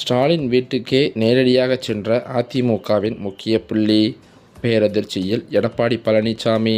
ஸ்டாலின் வீட்டுக்கே நேரடியாக சென்ற அதிமுகவின் முக்கிய புள்ளி பேரதிர்ச்சியில் எடப்பாடி பழனிசாமி.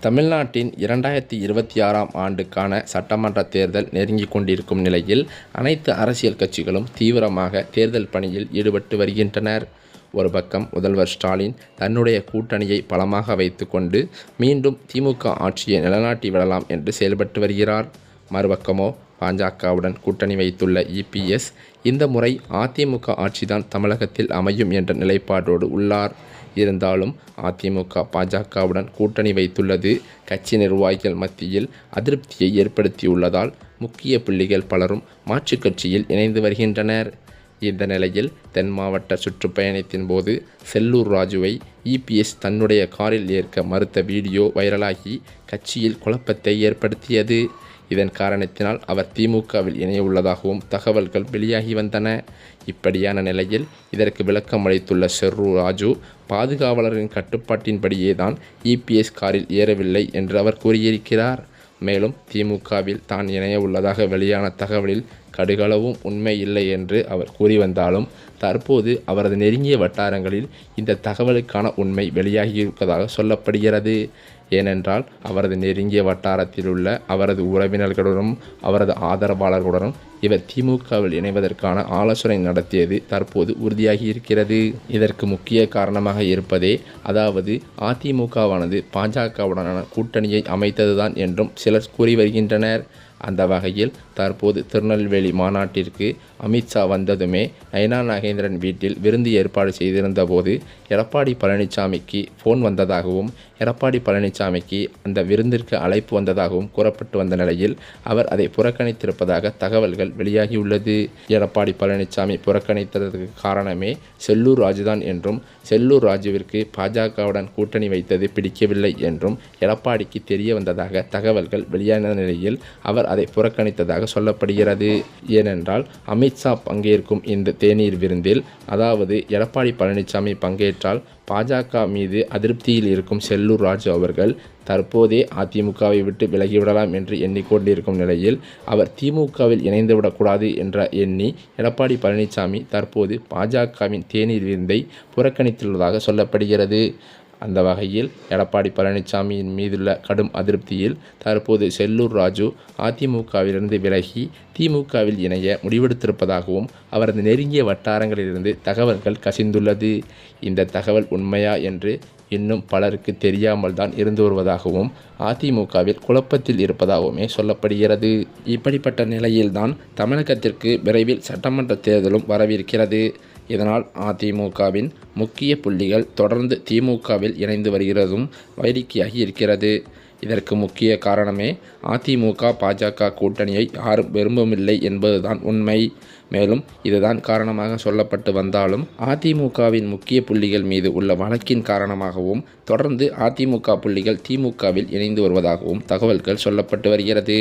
தமிழ்நாட்டின் இரண்டாயிரத்தி இருபத்தி ஆறாம் ஆண்டுக்கான சட்டமன்ற தேர்தல் நெருங்கிக் கொண்டிருக்கும் நிலையில் அனைத்து அரசியல் கட்சிகளும் தீவிரமாக தேர்தல் பணியில் ஈடுபட்டு வருகின்றனர். ஒரு பக்கம் முதல்வர் ஸ்டாலின் தன்னுடைய கூட்டணியை பலமாக வைத்துக்கொண்டு மீண்டும் திமுக ஆட்சியை நிலநாட்டி விடலாம் என்று செயல்பட்டு வருகிறார். மறுபக்கமோ பாஜகவுடன் கூட்டணி வைத்துள்ள இபிஎஸ் இந்த முறை அதிமுக ஆட்சிதான் தமிழகத்தில் அமையும் என்ற நிலைப்பாடோடு உள்ளார். இருந்தாலும் அதிமுக பாஜகவுடன் கூட்டணி வைத்துள்ளது. கட்சி நிர்வாகிகள் மத்தியில் அதிருப்தியை ஏற்படுத்தியுள்ளதால் முக்கிய புள்ளிகள் பலரும் மாற்றுக் கட்சியில் இணைந்து வருகின்றனர். இந்த நிலையில் தென் மாவட்ட சுற்றுப்பயணத்தின் போது செல்லூர் ராஜுவை இபிஎஸ் தன்னுடைய காரில் ஏற்க மறுத்த வீடியோ வைரலாகி கட்சியில் குழப்பத்தை ஏற்படுத்தியது. இதன் காரணத்தினால் அவர் திமுகவில் இணைய உள்ளதாகவும் தகவல்கள் வெளியாகி வந்தன. இப்படியான நிலையில் இதற்கு விளக்கம் அளித்துள்ள செர்ரு ராஜு பாதுகாவலரின் கட்டுப்பாட்டின்படியே தான் இபிஎஸ் காரில் ஏறவில்லை என்று அவர் கூறியிருக்கிறார். மேலும் திமுகவில் தான் இணைய உள்ளதாக வெளியான தகவலில் கடுகளவும் உண்மை இல்லை என்று அவர் கூறி வந்தாலும் தற்போது அவரது நெருங்கிய வட்டாரங்களில் இந்த தகவலுக்கான உண்மை வெளியாகியிருப்பதாக சொல்லப்படுகிறது. ஏனென்றால் அவரது நெருங்கிய வட்டாரத்தில் உள்ள அவரது உறவினர்களுடனும் அவரது ஆதரவாளர்களுடனும் இவர் திமுகவில் இணைவதற்கான ஆலோசனை நடத்தியது தற்போது உறுதியாகி இருக்கிறது. இதற்கு முக்கிய காரணமாக இருப்பதே அதாவது அதிமுகவானது பாஜகவுடனான கூட்டணியை அமைத்ததுதான் என்றும் சிலர் கூறி வருகின்றனர். அந்த வகையில் தற்போது திருநெல்வேலி மாநாட்டிற்கு அமித்ஷா வந்ததுமே நயனா நாகேந்திரன் வீட்டில் விருந்து ஏற்பாடு செய்திருந்த போது எடப்பாடி பழனிசாமிக்கு ஃபோன் வந்ததாகவும் எடப்பாடி பழனிசாமிக்கு அந்த விருந்திற்கு அழைப்பு வந்ததாகவும் கூறப்பட்டு வந்த நிலையில் அவர் அதை புறக்கணித்திருப்பதாக தகவல்கள் வெளியாகியுள்ளது. எடப்பாடி பழனிசாமி புறக்கணித்ததற்கு காரணமே செல்லூர் ராஜுதான் என்றும் செல்லூர் ராஜுவிற்கு பாஜகவுடன் கூட்டணி வைத்தது பிடிக்கவில்லை என்றும் எடப்பாடிக்கு தெரிய வந்ததாக தகவல்கள் வெளியான நிலையில் அவர் அதை புறக்கணித்ததாக சொல்லப்படுகிறது. ஏனென்றால் அமித்ஷா பங்கேற்கும் இந்த தேநீர் விருந்தில் அதாவது எடப்பாடி பழனிசாமி பங்கேற்றால் பாஜக மீது அதிருப்தியில் இருக்கும் செல்லூர் ராஜு அவர்கள் தற்போதே அதிமுகவை விட்டு விலகிவிடலாம் என்று எண்ணிக்கொண்டிருக்கும் நிலையில் அவர் திமுகவில் இணைந்துவிடக்கூடாது என்ற எண்ணி எடப்பாடி பழனிசாமி தற்போது பாஜகவின் தேநீர் விருந்தை புறக்கணித்துள்ளதாக சொல்லப்படுகிறது. அந்த வகையில் எடப்பாடி பழனிசாமியின் மீதுள்ள கடும் அதிருப்தியில் தற்போது செல்லூர் ராஜு அதிமுகவிலிருந்து விலகி திமுகவில் இணைய முடிவெடுத்திருப்பதாகவும் அவரது நெருங்கிய வட்டாரங்களிலிருந்து தகவல்கள் கசிந்துள்ளது. இந்த தகவல் உண்மையா என்று இன்னும் பலருக்கு தெரியாமல் தான் இருந்து வருவதாகவும் அதிமுகவில் குழப்பத்தில் இருப்பதாகவுமே சொல்லப்படுகிறது. இப்படிப்பட்ட நிலையில்தான் தமிழகத்திற்கு விரைவில் சட்டமன்ற தேர்தலும் வரவிருக்கிறது. இதனால் அதிமுகவின் முக்கிய புள்ளிகள் தொடர்ந்து திமுகவில் இணைந்து வருகிறதும் வேடிக்கையாகி இருக்கிறது. இதற்கு முக்கிய காரணமே அதிமுக பாஜக கூட்டணியை யாரும் விரும்பவில்லை என்பதுதான் உண்மை. மேலும் இதுதான் காரணமாக சொல்லப்பட்டு வந்தாலும் அதிமுகவின் முக்கிய புள்ளிகள் மீது உள்ள வழக்கின் காரணமாகவும் தொடர்ந்து அதிமுக புள்ளிகள் திமுகவில் இணைந்து வருவதாகவும் தகவல்கள் சொல்லப்பட்டு வருகிறது.